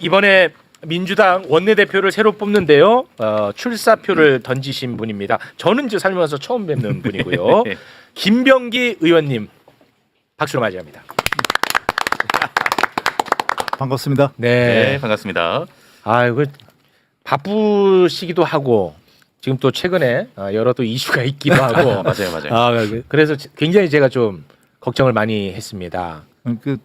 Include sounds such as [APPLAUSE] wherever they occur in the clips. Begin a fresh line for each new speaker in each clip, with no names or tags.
이번에 민주당 원내대표를 새로 뽑는데요. 어, 출사표를 던지신 분입니다. 저는 이제 살면서 [LAUGHS] 처음 뵙는 분이고요. 김병기 의원님 박수로 맞이합니다.
반갑습니다.
네.
네, 반갑습니다.
아, 이거 바쁘시기도 하고 지금 또 최근에 아, 여러 또 이슈가 있기도 [LAUGHS] 하고
맞아요, 맞아요.
아, 그래서 굉장히 제가 좀 걱정을 많이 했습니다.
그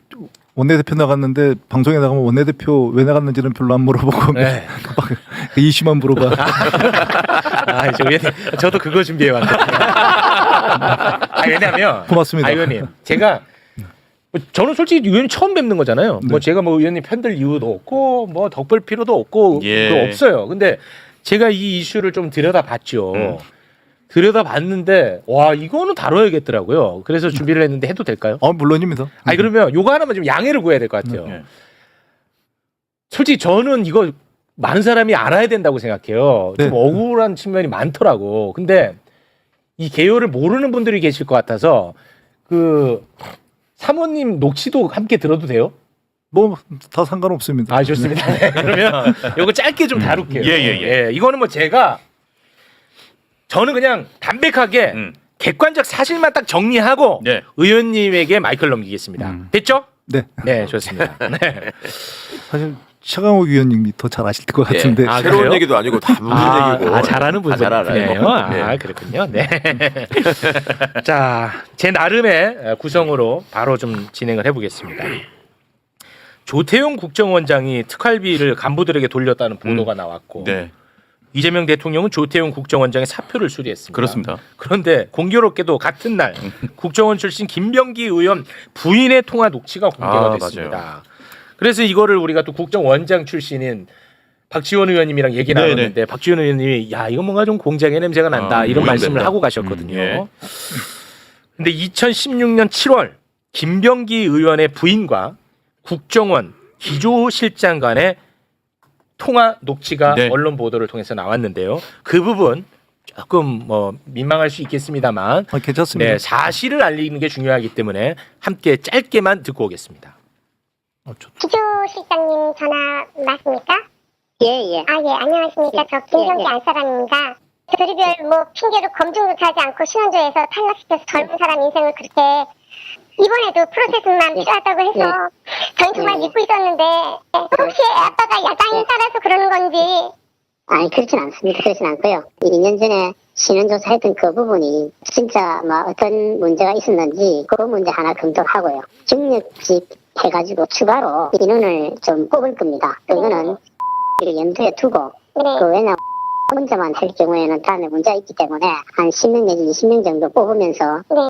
원내대표 나갔는데 방송에 나가면 원내대표 왜 나갔는지는 별로 안 물어보고
네. [LAUGHS]
그 이슈만 물어봐. [LAUGHS]
아, 저 의원님, 저도 그거 준비해 왔는데. [LAUGHS] 아, 왜냐면
고맙습니다.
아, 의원님, 제가 뭐 저는 솔직히 의원님 처음 뵙는 거잖아요. 뭐
네.
제가 뭐 의원님 편들 이유도 없고 뭐 덕볼 필요도 없고
예.
또 없어요. 근데 제가 이 이슈를 좀 들여다봤죠.
음.
들여다봤는데 와 이거는 다뤄야겠더라고요. 그래서 준비를 했는데 해도 될까요?
아 물론입니다.
아니 그러면 요거 하나만 좀 양해를 구해야 될 것 같아요.
네.
솔직히 저는 이거 많은 사람이 알아야 된다고 생각해요. 좀
네.
억울한 측면이 많더라고. 근데 이 개요를 모르는 분들이 계실 것 같아서 그 사모님 녹취도 함께 들어도 돼요?
뭐 다 상관없습니다.
아 좋습니다. 네, 그러면 요거 짧게 좀 다룰게요.
예, 예, 예.
이거는 뭐 제가 저는 그냥 담백하게
음.
객관적 사실만 딱 정리하고
네.
의원님에게 마이크를 넘기겠습니다.
음.
됐죠?
네.
네, 좋습니다. [LAUGHS] 네.
사실 최강욱 위원님이 더 잘 아실 것 같은데.
아,
새로운
그래요?
얘기도 아니고 다 무슨
아,
얘기고
아, 잘하는
다잘 알아요.
분이에요. 아,
네.
그렇군요. 네. [LAUGHS] 자, 제 나름의 구성으로 바로 좀 진행을 해보겠습니다. 조태용 국정원장이 특활비를 간부들에게 돌렸다는 보도가 나왔고
네,
이재명 대통령은 조태용 국정원장의 사표를 수리했습니다.
그렇습니다.
그런데 공교롭게도 같은 날 국정원 출신 김병기 의원 부인의 통화 녹취가 공개가
아,
됐습니다. 그래서 이거를 우리가 또 국정원장 출신인 박지원 의원님이랑 얘기
네네.
나눴는데 박지원 의원님이 야 이거 뭔가 좀 공작의 냄새가 난다
아,
이런 말씀을
오염된다.
하고 가셨거든요.
음, 예.
근데 2016년 7월 김병기 의원의 부인과 국정원 기조실장 간의 통화 녹취가
네.
언론 보도를 통해서 나왔는데요. 그 부분 조금 뭐 민망할 수 있겠습니다만
아, 괜찮습니다.
네, 사실을 알리는 게 중요하기 때문에 함께 짧게만 듣고 오겠습니다.
기조 실장님 전화 맞습니까?
예, 예.
아, 예, 안녕하십니까. 저 김경기
예, 예.
안사람입니다. 별의별 뭐 핑계로 검증도 하지 않고 신원조에서 탈락시켜서 젊은 사람 인생을 그렇게 이번에도 프로세스만 필요하다고 해서 저
예.
믿고 있었는데 혹시 아빠가 야당에 따라서 그러는 건지
아니, 그렇진 않습니다. 그렇진 않고요. 2년 전에 신원조사 했던 그 부분이 진짜 뭐 어떤 문제가 있었는지 그 문제 하나 검토하고요. 중력직 해가지고 추가로 인원을 좀 뽑을 겁니다. 그거는 이를 염두에 두고
네.
그 왜냐 혼자만 할 경우에는 다음에 문제가 있기 때문에 한 10명 내지 20명 정도 뽑으면서
네.
그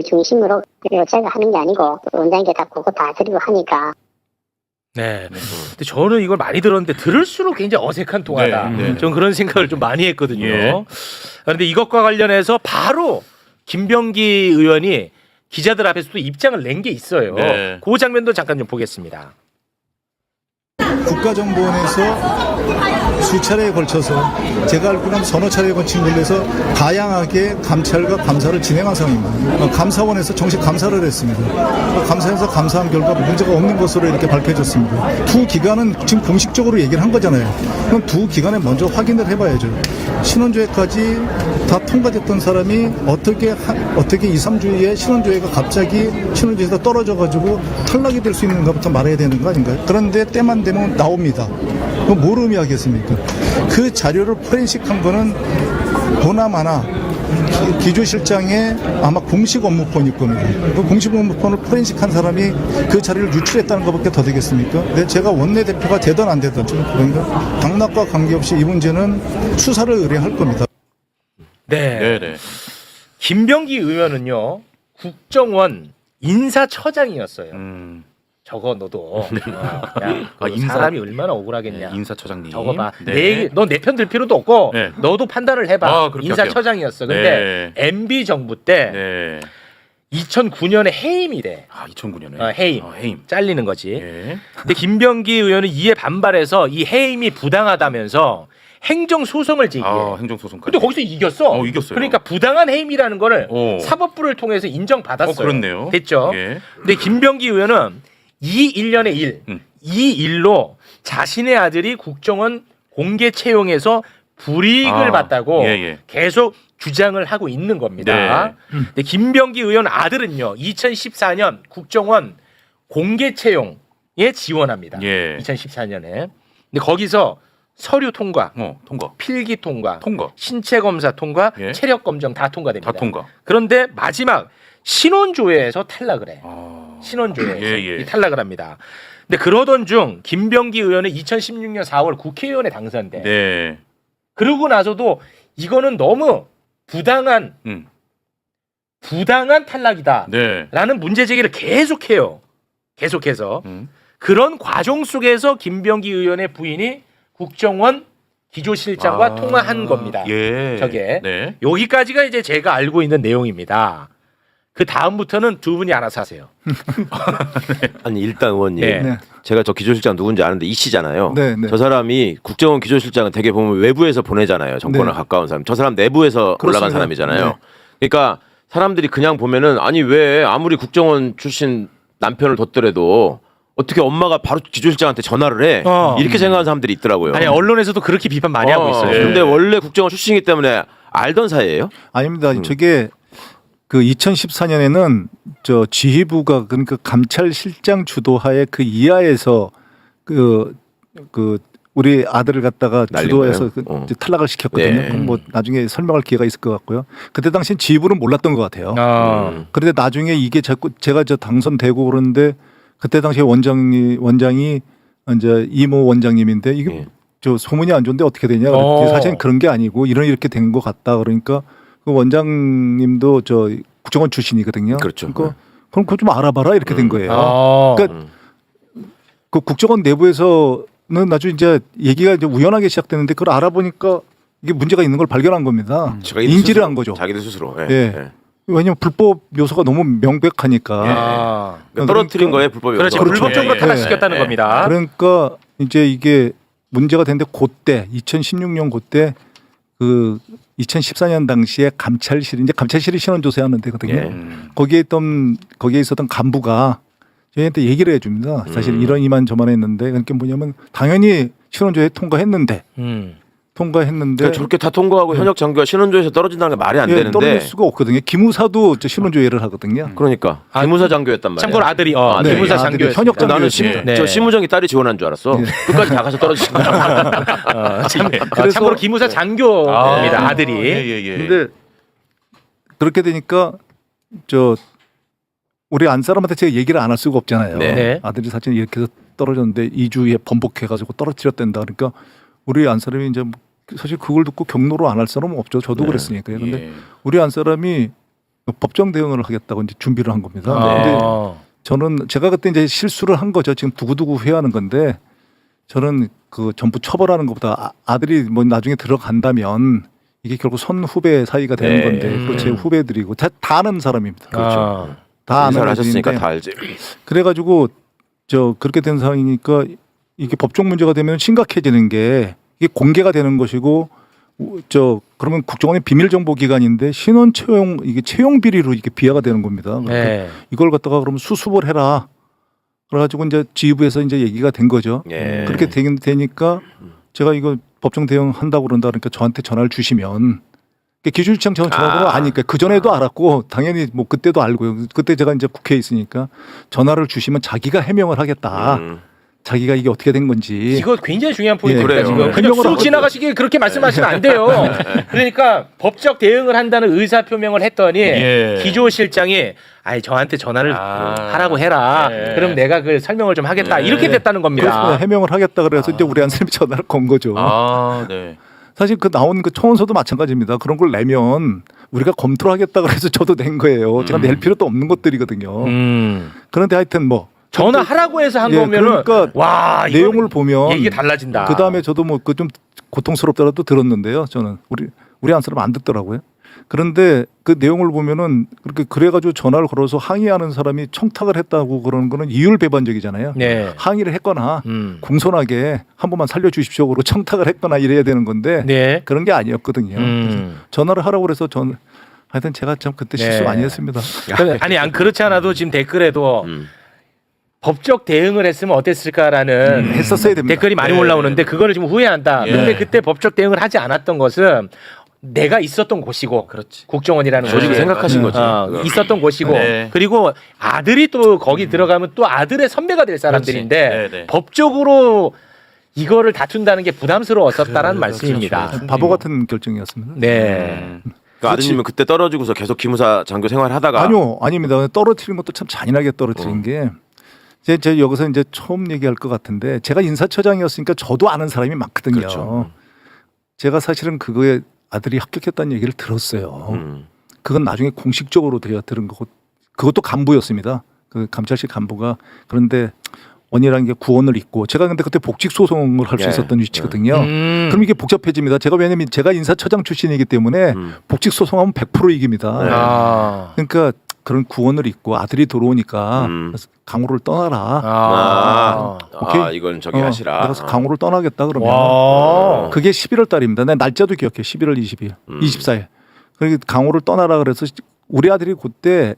중심으로 제가 하는 게 아니고 원장님께 다 그거 다 드리고 하니까
네. 근데 저는 이걸 많이 들었는데 들을수록 굉장히 어색한 통화다.
네, 네.
저는 그런 생각을 좀 많이 했거든요.
예.
그런데 이것과 관련해서 바로 김병기 의원이 기자들 앞에서도 입장을 낸 게 있어요.
네.
그 장면도 잠깐 좀 보겠습니다.
국가정보원에서 수차례에 걸쳐서 제가 알기로는 서너 차례에 걸친 걸려서 다양하게 감찰과 감사를 진행한 상황입니다. 어, 감사원에서 정식 감사를 했습니다. 어, 감사에서 감사한 결과 문제가 없는 것으로 이렇게 밝혀졌습니다. 두 기관은 지금 공식적으로 얘기를 한 거잖아요. 그럼 두 기관에 먼저 확인을 해봐야죠. 신원조회까지 다 통과됐던 사람이 어떻게 하- 어떻게 2, 3주에 신원조회가 갑자기 신원조회에서 떨어져가지고 탈락이 될 수 있는가부터 말해야 되는 거 아닌가요? 그런데 때만 되면 나옵니다. 그럼 뭘 의미하겠습니까? 그 자료를 포렌식한 거는 보나마나 기- 기조실장의 아마 공식 업무폰일 겁니다. 그 공식 업무폰을 포렌식한 사람이 그 자료를 유출했다는 것밖에 더 되겠습니까? 근데 제가 원내대표가 되든 안 되든 그러니까 당락과 관계없이 이 문제는 수사를 의뢰할 겁니다.
네.
네, 네.
김병기 의원은요. 국정원 인사처장이었어요.
음,
저거 너도 [LAUGHS] 어, 야,
아,
그
인사-
사람이 얼마나 억울하겠냐.
네, 인사처장님.
저거 봐.
네.
내 얘기, 넌내 편 들 필요도 없고
네.
너도 판단을 해봐.
아, 그렇게
인사처장이었어. 근데 MB 정부 때
네.
2009년에 해임이래.
아, 2009년에.
어, 해임.
아, 해임.
잘리는 거지.
예.
근데 김병기 의원은 이에 반발해서 이 해임이 부당하다면서 행정 소송을 제기해.
아, 행정소송까지.
근데 거기서 이겼어.
어, 이겼어요.
그러니까 부당한 해임이라는 거를
오.
사법부를 통해서 인정받았어요.
어, 그렇네요.
됐죠?
예.
근데 김병기 의원은 이 1년의 일,
음.
이 일로 자신의 아들이 국정원 공개 채용에서 불이익을
아,
받다고
예, 예.
계속 주장을 하고 있는 겁니다.
네.
근데 김병기 의원 아들은요, 2014년 국정원 공개 채용에 지원합니다.
예.
2014년에. 근데 거기서 서류 통과,
어, 통과.
필기 통과,
통과.
신체 검사 통과,
예.
체력 검정 다 통과됩니다.
다 통과.
그런데 마지막 신원조회에서 탈락을 해.
아.
신원조회에서
예, 예.
이 탈락을 합니다. 근데 그러던 중 김병기 의원은 2016년 4월 국회의원에 당선돼.
네.
그러고 나서도 이거는 너무 부당한
음.
부당한 탈락이다.
네.
라는 문제 제기를 계속해요. 계속해서
음.
그런 과정 속에서 김병기 의원의 부인이 국정원 기조실장과
아.
통화한 겁니다.
예.
저게.
네.
여기까지가 이제 제가 알고 있는 내용입니다. 그 다음부터는 두 분이 알아서 하세요. [LAUGHS]
아니 일단 의원님
네.
네.
제가 저 기조실장 누군지 아는데 이 씨잖아요.
네, 네.
저 사람이 국정원 기조실장은 되게 보면 외부에서 보내잖아요. 정권에
네.
가까운 사람. 저 사람 내부에서
그렇습니다.
올라간 사람이잖아요.
네.
그러니까 사람들이 그냥 보면은 아니 왜 아무리 국정원 출신 남편을 뒀더라도 어떻게 엄마가 바로 기조실장한테 전화를 해
어.
이렇게 생각하는 사람들이 있더라고요.
아니 언론에서도 그렇게 비판 많이 하고
어,
있어요.
예.
근데 원래 국정원 출신이기 때문에 알던 사이예요.
아닙니다.
음.
저게 그 2014년에는 저 지휘부가 그러니까 감찰실장 주도하에 그 이하에서 그그 우리 아들을 갖다가 주도해서? 그
어.
탈락을 시켰거든요.
네.
그럼 뭐 나중에 설명할 기회가 있을 것 같고요. 그때 당시엔 지휘부는 몰랐던 것 같아요.
아.
음.
그런데 나중에 이게 자꾸 제가 저 당선되고 그러는데 그때 당시에 원장이 원장이 이제 이모 원장님인데 이게
예.
저 소문이 안 좋은데 어떻게 되냐?
어.
그랬더니 사실은 그런 게 아니고 이런 이렇게 된 것 같다 그러니까 그 원장님도 저 국정원 출신이거든요.
그렇죠.
그러니까 그럼 그거 좀 알아봐라 이렇게 된
음.
거예요.
아.
그러니까 그 국정원 내부에서는 나중에 이제 얘기가 이제 우연하게 시작되는데 그걸 알아보니까 이게 문제가 있는 걸 발견한 겁니다.
자기들
인지를
스스로,
한 거죠.
자기들 스스로. 예.
예.
예.
왜냐면 불법 요소가 너무 명백하니까.
아.
그러니까 떨어뜨린 거예요 불법이.
그렇지
그렇죠.
불법 정보
예, 예.
탈락시켰다는
네.
겁니다.
그러니까 이제 이게 문제가 됐는데 그때 2016년 그때 그 2014년 당시에 감찰실 이제 감찰실이 신원 조사하는 데거든요.
예.
음.
거기에 있던 거기에 있었던 간부가 저희한테 얘기를 해줍니다. 사실
음.
이런 이만 저만 했는데 그러니까 뭐냐면 당연히 신원 조회 통과했는데
음.
통과했는데
그러니까 저렇게 다 통과하고 현역 장교가 신원조에서 떨어진다는 게 말이 안
예,
되는데.
떨어질 수가 없거든요. 기무사도 저 신원 조회를 하거든요.
그러니까
아,
기무사 장교였단 말이야.
참고로 아들이 어,
아, 네.
기무사
아들이
장교였습니다.
현역 장교.
나는 심.
네.
저 심우정이 딸이 지원한 줄 알았어. 끝까지 다 가서 떨어지신 거야.
어, [LAUGHS] 참, 어,
그래서-
참고로 기무사 장교입니다. 아, 들이
예, 예, 예.
근데 그렇게 되니까 저 우리 안 사람한테 제가 얘기를 안 할 수가 없잖아요.
네.
네.
아들이 사실 이렇게 해서 떨어졌는데 2주에 번복해가지고 떨어뜨렸댄다. 그러니까 우리 안 사람이 이제 뭐 사실 그걸 듣고 경로로 안 할 사람은 없죠. 저도
네.
그랬으니까요. 근데
예.
우리 안 사람이 법정 대응을 하겠다고 이제 준비를 한 겁니다.
아.
근데 저는 제가 그때 이제 실수를 한 거죠. 지금 두고두고 후회하는 건데 저는 그 전부 처벌하는 것보다 아, 들이 뭐 나중에 들어간다면 이게 결국 선 후배 사이가 되는
네.
건데 그거 제
음.
후배들이고 다, 다 아는 사람입니다.
그렇죠.
아.
다 아는
하셨으니까
애들인데
다 알지.
그래가지고 저 그렇게 된 상황이니까 이게 법적 문제가 되면 심각해지는 게 이게 공개가 되는 것이고 우- 저 그러면 국정원의 비밀 정보 기관인데 신원 채용 이게 채용 비리로 이게 비하가 되는 겁니다. 그러니까
네.
이걸 갖다가 그러면 수습을 해라. 그래가지고 이제 지휘부에서 이제 얘기가 된 거죠.
예.
그렇게 되긴 되니까 제가 이거 법정 대응 한다고 그런다 그러니까 저한테 전화를 주시면 기준시장 전 전화번호
아.
아니까 그 전에도 알았고 당연히 뭐 그때도 알고요. 그때 제가 이제 국회에 있으니까 전화를 주시면 자기가 해명을 하겠다.
음.
자기가 이게 어떻게 된 건지.
이거 굉장히 중요한 포인트입니다.
예.
그래요.
지금 그냥
해명을
쑥
하고
지나가시게 그렇게 말씀하시면 안 돼요. [LAUGHS] 그러니까 법적 대응을 한다는 의사 표명을 했더니
예.
기조 실장이 아이 저한테 전화를
아.
하라고 해라.
예.
그럼 내가 그 설명을 좀 하겠다.
예.
이렇게 됐다는
그래서
겁니다.
해명을 하겠다 그래서 이제 우리 한 사람이 전화를 건 거죠.
아, 네.
사실 그 나온 그 청원서도 마찬가지입니다. 그런 걸 내면 우리가 검토를 하겠다 그래서 저도 낸 거예요. 제가
음.
낼 필요도 없는 것들이거든요.
음.
그런데 하여튼 뭐
전화하라고 해서 한
예,
거면은
그러니까
와
내용을 보면
얘기가 달라진다.
그 다음에 저도 뭐 그 좀 고통스럽더라도 들었는데요. 저는 우리 우리 한 사람 안 듣더라고요. 그런데 그 내용을 보면은 그렇게 그래가지고 전화를 걸어서 항의하는 사람이 청탁을 했다고 그러는 거는 이율 배반적이잖아요.
네.
항의를 했거나
음.
공손하게 한 번만 살려주십시오로 청탁을 했거나 이래야 되는 건데
네.
그런 게 아니었거든요.
음.
전화를 하라고 그래서 전 하여튼 제가 참 그때
네.
실수 많이 했습니다.
아니 안 그렇지 않아도 지금 댓글에도
음.
법적 대응을 했으면 어땠을까라는
음, 했었어야 됩니다.
댓글이 많이
네.
올라오는데 그거를 좀 후회한다.
예.
근데 그때 법적 대응을 하지 않았던 것은 내가 있었던 곳이고
그렇지.
국정원이라는
조직을
곳이
생각하신 거지.
어. 있었던 곳이고
네.
그리고 아들이 또 거기 들어가면 또 아들의 선배가 될 사람들인데
그렇지. 네, 네.
법적으로 이거를 다툰다는 게 부담스러웠었다라는 말씀입니다.
그렇죠.
바보 같은 결정이었습니다.
네.
음.
그 아드님은 그때 떨어지고서 계속 기무사 장교 생활하다가
아니요, 아닙니다. 떨어뜨린 것도 참 잔인하게 떨어뜨린
어.
게. 제, 제 여기서 이제 처음 얘기할 것 같은데 제가 인사처장이었으니까 저도 아는 사람이 많거든요.
그렇죠.
제가 사실은 그거에 아들이 합격했다는 얘기를 들었어요.
음.
그건 나중에 공식적으로 제가 들은 거고 그것도 간부였습니다. 그 감찰실 간부가 그런데 원이라는 게 구원을 잊고 제가 근데 그때 복직 소송을 할수
네.
있었던 위치거든요.
음.
그럼 이게 복잡해집니다. 제가 왜냐면 제가 인사처장 출신이기 때문에
음.
복직 소송하면 100% 이깁니다.
네.
아.
그러니까 그런 구원을 잊고 아들이 들어오니까
음.
그래서 강호를 떠나라.
아.
아,
오케이.
아 이건 저기
어,
하시라.
그래서 강호를 떠나겠다 그러면
와.
그게 11월 달입니다. 난 날짜도 기억해. 11월 20일,
음.
24일. 그리고 강호를 떠나라 그래서 우리 아들이 그때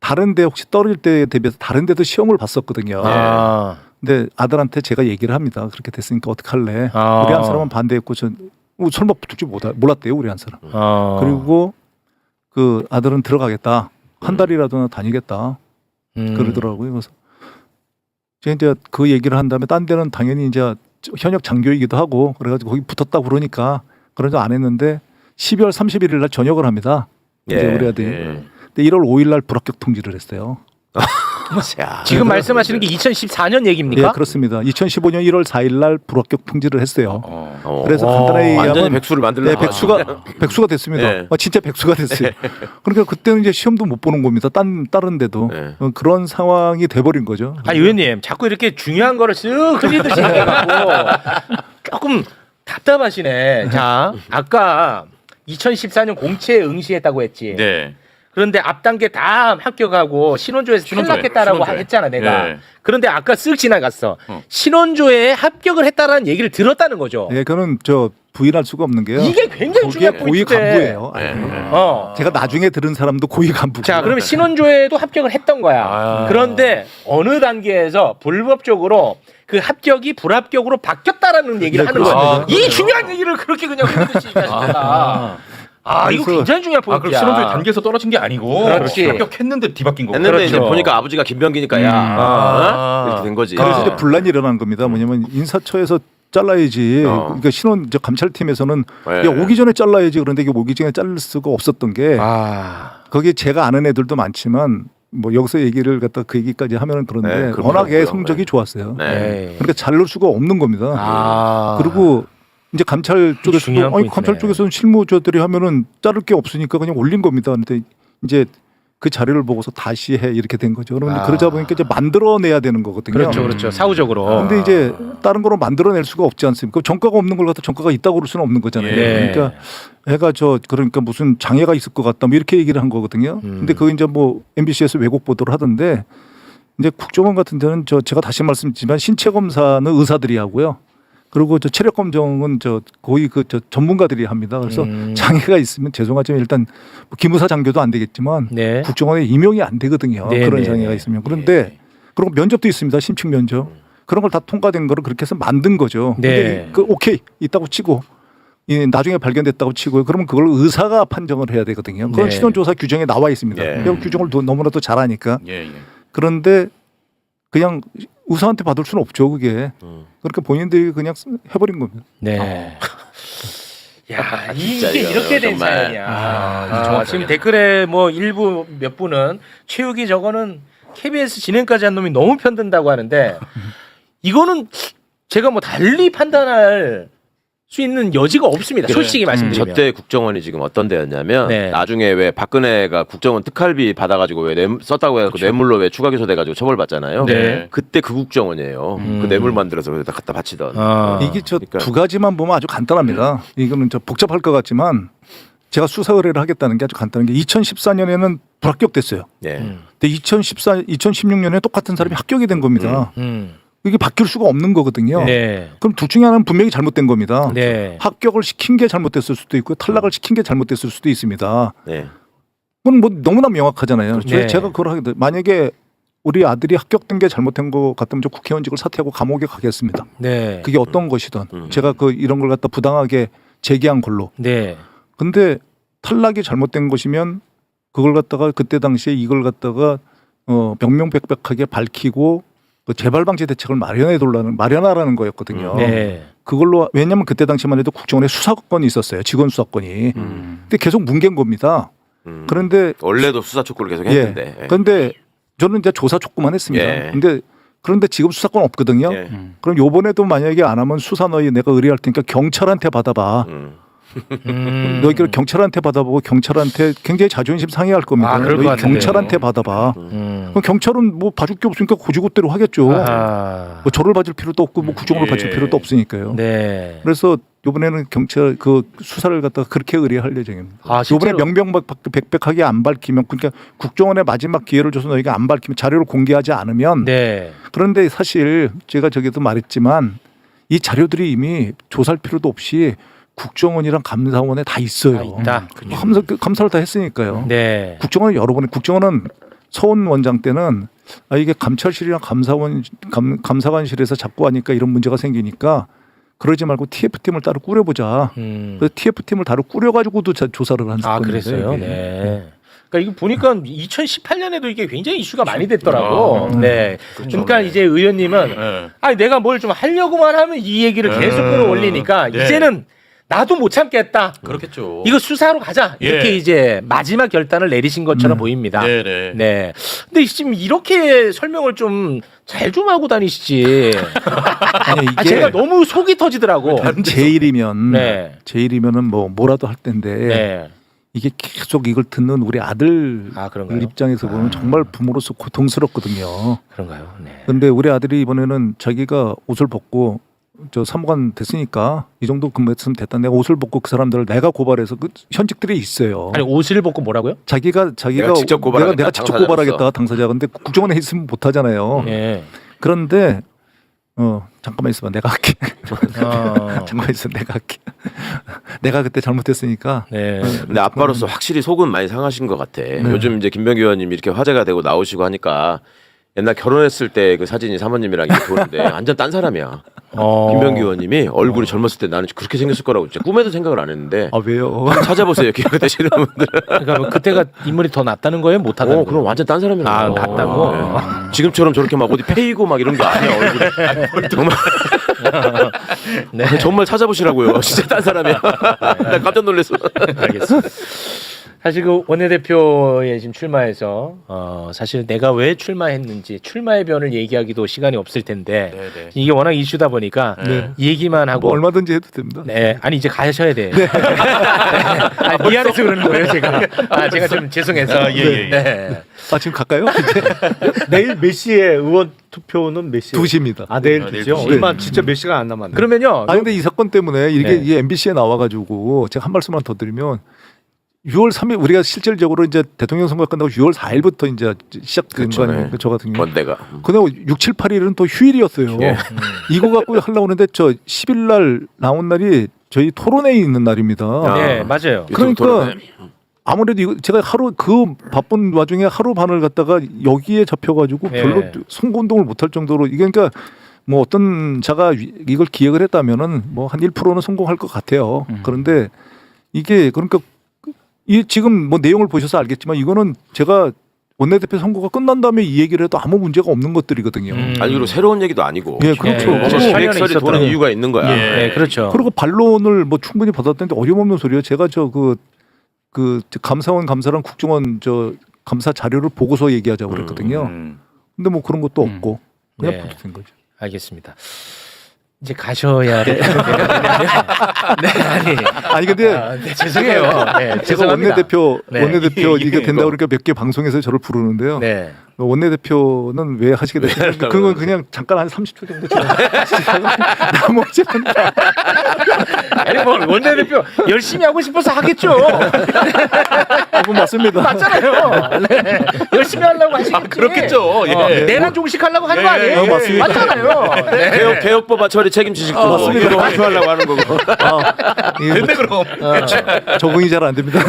다른데 혹시 떨어질 때 대비해서 다른 데도 시험을 봤었거든요.
아.
근데 아들한테 제가 얘기를 합니다. 그렇게 됐으니까 어떡할래?
아.
우리 한 사람은 반대했고 전 어, 설마 붙을 줄 몰랐대요. 우리 한 사람.
아.
그리고 그 아들은 들어가겠다. 한 달이라도 다니겠다.
음.
그러더라고요. 그래서 이제 그 얘기를 한 다음에 딴 데는 당연히 이제 현역 장교이기도 하고 그래가지고 거기 붙었다 그러니까 그래서 안 했는데 12월 31일 날 전역을 합니다. 이제 우리 아들이.
예.
근데 1월 5일 날 불합격 통지를 했어요. [LAUGHS]
야. [LAUGHS]
지금 말씀하시는 게 2014년 얘기입니까?
예, 그렇습니다. 2015년 1월 4일 날 불합격 통지를 했어요.
어.
어.
그래서
와,
간단하게
완전히
얘기하면
백수를 만들려.
네, 백수가 백수가 됐습니다.
네.
아, 진짜 백수가 됐어요. 그러니까 그때는 이제 시험도 못 보는 겁니다. 딴 다른 데도
네.
어, 그런 상황이 돼버린 거죠.
아 의원님 자꾸 이렇게 중요한 거를 쓱 흘리듯이 얘기하고 [LAUGHS] 조금 답답하시네. 자 아까 2014년 공채에 응시했다고 했지.
네.
그런데 앞 단계 다 합격하고 신원조에서
신원조회,
탈락했다라고
신원조회.
했잖아 내가.
네.
그런데 아까 쓱 지나갔어.
어.
신원조에 합격을 했다라는 얘기를 들었다는 거죠.
예, 그거는 저 부인할 수가 없는 게요.
이게 굉장히 중요한
고위
포인트인데.
간부예요.
네.
어.
제가 나중에 들은 사람도 고위 간부.
자, 그러면 신원조회도 합격을 했던 거야.
아.
그런데 어느 단계에서 불법적으로 그 합격이 불합격으로 바뀌었다라는 얘기를
네,
하는 거야.
그렇습니다.
이 중요한 얘기를 그렇게 그냥 흐르듯이 [LAUGHS] 하십니다. 아, 이거
그래서-
굉장히 중요한
아 그럼
포인트야.
신혼조회 단계에서 떨어진 게 아니고
그렇지.
합격했는데 뒤바뀐 거고.
했는데 이제
그렇죠.
보니까 아버지가 김병기니까 야
아.
어? 이렇게 된 거지.
그래서
아.
이제 분란이 일어난 겁니다. 뭐냐면 인사처에서 잘라야지.
어.
그러니까 신원 저 감찰팀에서는
네.
야, 오기 전에 잘라야지. 그런데 이게 오기 전에 자를 수가 없었던 게
아.
거기 제가 아는 애들도 많지만 뭐 여기서 얘기를 갖다 그 얘기까지 하면은 그런데
네, 그렇더라고요.
워낙에 성적이
네.
좋았어요.
네.
네.
그러니까 자를 수가 없는 겁니다.
아.
그리고 이제 감찰 쪽에서도 아니. 감찰 쪽에서는 실무조들이 하면은 자를 게 없으니까 그냥 올린 겁니다. 근데 이제 그 자료를 보고서 다시 해 이렇게 된 거죠. 그런데
아.
그러자 보니까 이제 만들어내야 되는 거거든요.
그렇죠, 그렇죠. 사후적으로.
근데 이제 다른 거로 만들어낼 수가 없지 않습니까? 전과가 없는 걸 갖다 전과가 있다고 그럴 수는 없는 거잖아요.
네.
그러니까 애가 저 그러니까 무슨 장애가 있을 것 같다 뭐 이렇게 얘기를 한 거거든요.
음.
근데 그거 이제 뭐 MBC에서 왜곡 보도를 하던데 이제 국정원 같은 데는 저 제가 다시 말씀드리지만 신체 검사는 의사들이 하고요. 그리고 저 체력 검정은 저 거의 그 저 전문가들이 합니다. 그래서
음.
장애가 있으면 죄송하지만 일단 뭐 기무사 장교도 안 되겠지만
네.
국정원에 임용이 안 되거든요.
네,
그런
네,
장애가
네.
있으면 그런데 그리고 면접도 있습니다. 심층 면접 그런 걸 다 통과된 거를 그렇게 해서 만든 거죠.
네.
근데 그 오케이 있다고 치고 이 나중에 발견됐다고 치고요. 그러면 그걸 의사가 판정을 해야 되거든요. 그건
네.
신원조사 규정에 나와 있습니다.
예.
그 규정을 도- 너무나도 잘 아니까
예, 예.
그런데 그냥 의사한테 받을 수는 없죠. 그게
음.
그러니까 본인들이 그냥 해버린 겁니다.
네. [LAUGHS] 야,
진짜
이게
이거
이렇게 된
정말.
사연이야.
아, 이거
아,
정확하게.
지금 댓글에 뭐 일부 몇 분은 최욱이 저거는 KBS 진행까지 한 놈이 너무 편든다고 하는데 [LAUGHS] 이거는 제가 뭐 달리 판단할 수 있는 여지가 없습니다.
그래.
솔직히 말씀드리면.
저때 국정원이 지금 어떤 데였냐면
네.
나중에 왜 박근혜가 국정원 특활비 받아가지고 왜 뇌, 썼다고 해서 뇌물로 왜 추가 기소돼가지고 처벌받잖아요.
네.
그때 그 국정원이에요.
음.
그 뇌물 만들어서 그다 갖다 바치던.
아.
이게 저
그러니까.
두 가지만 보면 아주 간단합니다. 이거는 저 복잡할 것 같지만 제가 수사 의뢰를 하겠다는 게 아주 간단한 게 2014년에는 불합격됐어요.
예.
음.
근데 2014, 2016년에 똑같은 사람이 합격이 된 겁니다.
음.
이게 바뀔 수가 없는 거거든요.
네.
그럼 둘 중에 하나는 분명히 잘못된 겁니다.
네.
합격을 시킨 게 잘못됐을 수도 있고 탈락을 시킨 게 잘못됐을 수도 있습니다.
네.
그건 뭐 너무나 명확하잖아요.
그렇죠.
제-
네.
제가 그걸 하게 돼. 만약에 우리 아들이 합격된 게 잘못된 것 같으면 저 국회의원직을 사퇴하고 감옥에 가겠습니다.
네.
그게 어떤 것이든
음.
제가 그 이런 걸 갖다 부당하게 제기한 걸로.
네.
근데 탈락이 잘못된 것이면 그걸 갖다가 그때 당시에 이걸 갖다가 어 명명백백하게 밝히고 그 재발 방지 대책을 마련해 둘라는 마련하라는 거였거든요.
네.
그걸로 왜냐하면 그때 당시만 해도 국정원에 수사권이 있었어요. 직원 수사권이. 근데 계속 뭉갠 겁니다.
음.
그런데
원래도 수사 촉구를 계속
예.
했는데. 예.
그런데 저는 이제 조사 촉구만 했습니다.
예.
근데 그런데 지금 수사권 없거든요.
예.
그럼 요번에도 만약에 안 하면 수사 너희 내가 의뢰할 테니까 경찰한테 받아봐.
음.
음.
너희들 경찰한테 받아보고 경찰한테 굉장히 자존심 상해할 겁니다.
아, 그럴 것
너희
같은데요.
경찰한테 받아봐.
음.
그럼 경찰은 뭐 봐줄 게 없으니까 고지고대로 하겠죠.
아.
뭐 저를 봐줄 필요도 없고 뭐 국정을
예.
봐줄 필요도 없으니까요.
네.
그래서 이번에는 경찰 그 수사를 갖다가 그렇게 의뢰할 예정입니다.
아,
이번에
실제로?
명명백백하게 안 밝히면 그러니까 국정원의 마지막 기회를 줘서 너희가 안 밝히면 자료를 공개하지 않으면
네.
그런데 사실 제가 저기도 말했지만 이 자료들이 이미 조사할 필요도 없이 국정원이랑 감사원에 다 있어요.
다 있다.
감사, 감사를 다 했으니까요.
네.
국정원은 여러 번 국정원은 서원 원장 때는 아 이게 감찰실이랑 감사원 감, 감사관실에서 자꾸 하니까 이런 문제가 생기니까 그러지 말고 TF팀을 따로 꾸려보자.
음.
그래서 TF팀을 따로 꾸려가지고도 자- 조사를 한
아,
사건인데
그랬어요.
이게.
네. 그러니까 이거 보니까 2018년에도 이게 굉장히 이슈가 많이 됐더라고.
아,
네. 그러니까 이제 의원님은
예.
아니 내가 뭘 좀 하려고만 하면 이 얘기를 계속
음.
끌어올리니까
네.
이제는 나도 못 참겠다.
그렇겠죠.
이거 수사로 가자. 이렇게
예.
이제 마지막 결단을 내리신 것처럼 보입니다.
네네.
네. 근데 지금 이렇게 설명을 좀 잘 좀 하고 다니시지. [LAUGHS]
아니
아,
이게
제가 너무 속이 터지더라고.
제일이면
네.
제일이면은 뭐 뭐라도 할 텐데
네.
이게 계속 이걸 듣는 우리 아들
아, 그런가요?
입장에서 보면 정말 부모로서 고통스럽거든요.
그런가요? 네.
근데 우리 아들이 이번에는 자기가 옷을 벗고 저 사무관 됐으니까 이 정도 근무했으면 됐다. 내가 옷을 벗고 그 사람들을 내가 고발해서 그 현직들이 있어요.
아니 옷을 벗고 뭐라고요?
자기가 자기가
내가 직접 고발하겠다,
내가, 내가 직접
당사자로서.
고발하겠다 당사자. 근데 국정원에 있으면 못 하잖아요.
예.
그런데 어 잠깐만 있어봐 내가 할게.
어. [LAUGHS]
잠깐만 있어 내가 할게. [LAUGHS] 내가 그때 잘못했으니까
네.
근데 아빠로서 확실히 속은 많이 상하신 것 같아. 요즘 이제 김병기 의원님 이렇게 화제가 되고 나오시고 하니까 옛날 결혼했을 때 그 사진이 사모님이랑 이렇게 도는데 [LAUGHS] 완전 딴 사람이야.
어.
김병기 의원님이 얼굴이 젊었을 때 나는 그렇게 생겼을 거라고 진짜 꿈에도 생각을 안 했는데
아 왜요?
찾아보세요 기회가 되시는 분들.
그러니까 뭐 그때가 인물이 더 낫다는 거예요? 못하다는
어,
거예요?
그럼 완전 딴 사람이라고.
아, 낫다고?
네. 지금처럼 저렇게 막 어디 페이고 막 이런 게 아니야 얼굴이. [LAUGHS] 정말
네.
정말 찾아보시라고요. 진짜 딴 사람이야. [LAUGHS] 나 깜짝 놀랐어.
알겠습니다. 사실 그 원내대표에 지금 출마해서 어 사실 내가 왜 출마했는지 출마의 변을 얘기하기도 시간이 없을 텐데
네네.
이게 워낙 이슈다 보니까
네.
얘기만 하고
뭐 얼마든지 해도 됩니다.
네 아니 이제 가셔야 돼. 네. 아니, 미안해서 그러는 거예요 제가. 아 제가 좀 죄송해서.
아, 예, 예, 예.
네.
아 지금 갈까요? [LAUGHS]
내일 몇 시에 의원 투표는 몇 시에?
2시입니다.
아 내일
아, 내일
2시요?
두 시.
얼마 진짜 몇 시간 안 남았네.
그러면요.
아 근데 이 사건 때문에 이게
네.
이 MBC에 나와가지고 제가 한 말씀만 더 드리면 6월 3일 우리가 실질적으로 이제 대통령 선거 가 끝나고 6월 4일부터 이제 시작된
그쵸,
거 아니에요?
네.
저 같은 경우.
뭔데가.
근데 6, 7, 8일은 또 휴일이었어요.
예.
이거 갖고 하려고 하는데 저 10일 날 나온 날이 저희 토론회에 있는 날입니다.
네 맞아요.
그러니까
토론회.
아무래도 이거 제가 하루 그 바쁜 와중에 하루 반을 갖다가 여기에 잡혀가지고
네.
별로 운동을 못할 정도로 이게 그러니까 뭐 어떤 자가 위- 이걸 기획을 했다면은 뭐 한 1%는 성공할 것 같아요. 그런데 이게 그러니까 이 지금 뭐 내용을 보셔서 알겠지만 이거는 제가 원내대표 선거가 끝난 다음에 이 얘기를 해도 아무 문제가 없는 것들이거든요.
음.
아니 그리고 새로운 얘기도 아니고.
예, 그렇죠.
네,
뭔가
그렇죠.
기획설이
있었던-
도는 이유가 있는 거야.
예.
네 그렇죠.
그리고 반론을 뭐 충분히 받았는데 어림없는 소리예요. 제가 저그그 감사원 감사랑 국정원 저 감사 자료를 보고서 얘기하자고 그랬거든요.
음.
근데 뭐 그런 것도 없고 그냥
네.
부딪힌 거죠.
알겠습니다. 이제 가셔야 될 텐데. 네 아니.
아니 근데
아, 네, 죄송해요. [LAUGHS] 네,
제가
죄송합니다.
원내대표
네.
원내대표 [LAUGHS]
이게
이거 된다
이거.
그러니까 몇 개 방송에서 저를 부르는데요.
네.
원내대표는 왜 하시게 됐어요? 그건 그냥 잠깐 한 30초 정도 [LAUGHS] 나머지는 다
아니 뭐 원내대표 열심히 하고 싶어서 하겠죠.
그건 맞습니다.
맞잖아요. 네. 열심히 하려고 하시겠지.
그렇겠죠. 예.
어, 내란 종식 하려고 하는 거
예,
아니에요?
예, 맞습니다.
맞잖아요. 네.
개혁 개혁법안 처리 책임지실 거고
맞습니다.
이거 화투하려고 하는 거고.
아,
근데 그럼
적응이 잘 안 됩니다.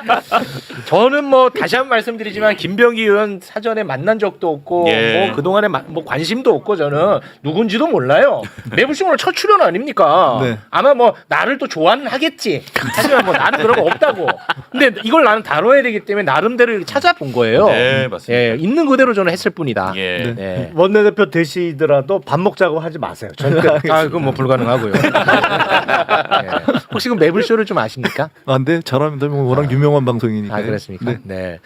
[LAUGHS]
저는 뭐 다시 한 번 말씀드리지만 김병기 의원 사전에 만난 적도 없고
예.
뭐 그동안에 마- 뭐 관심도 없고 저는 누군지도 몰라요. 매불쇼 오늘 첫 출연 아닙니까?
네.
아마 뭐 나를 또 좋아는 하겠지. 하지만 뭐 나는 그런 거 없다고. 근데 이걸 나는 다뤄야 되기 때문에 나름대로 이렇게 찾아본 거예요.
네, 맞습니다.
예, 있는 그대로 저는 했을 뿐이다.
예.
네.
원내대표 되시더라도 밥 먹자고 하지 마세요. 절대.
아, 그건 뭐 불가능하고요. [LAUGHS] 예. 혹시 그 매불쇼를 좀 아십니까?
아, 근데 잘합니다. 뭐 워낙 유명한 방송이니까.
아, 그렇습니까?
네.
네.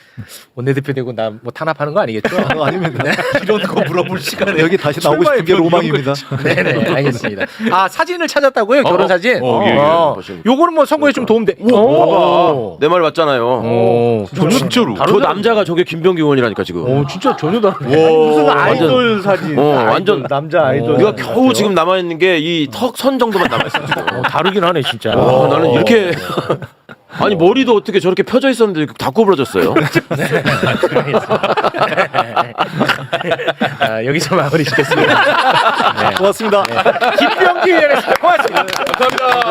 원내대표 되고 나 뭐 탄압하는 거 아니겠죠?
아, 아닙니다. [LAUGHS]
이런 거 물어볼 시간에
여기 다시 나오고 싶은 게 로망입니다.
네네 [LAUGHS] 알겠습니다. 아 사진을 찾았다고요? 결혼 사진?
어, 예, 예. 보시면.
요거는 뭐 선거에 좀 도움돼.
봐봐.
오.
내말 맞잖아요.
오.
진짜로.
저 남자가 저게 김병기 의원이라니까 지금.
오 진짜 전혀 다르네.
무슨 아이돌 사진.
어,
아이돌,
완전-
남자 아이돌.
이거
사진
겨우
같아요.
지금 남아 있는 게 이 턱 선 정도만 남아 있어.
어, 다르긴 하네 진짜.
아, 나는 이렇게 아니 머리도 어떻게 저렇게 펴져 있었는데 다 구부러졌어요. [LAUGHS] 네.
아, 여기서 마무리 짓겠습니다.
고맙습니다. 네. 네.
김병기 위원회 고맙습니다. 감사합니다.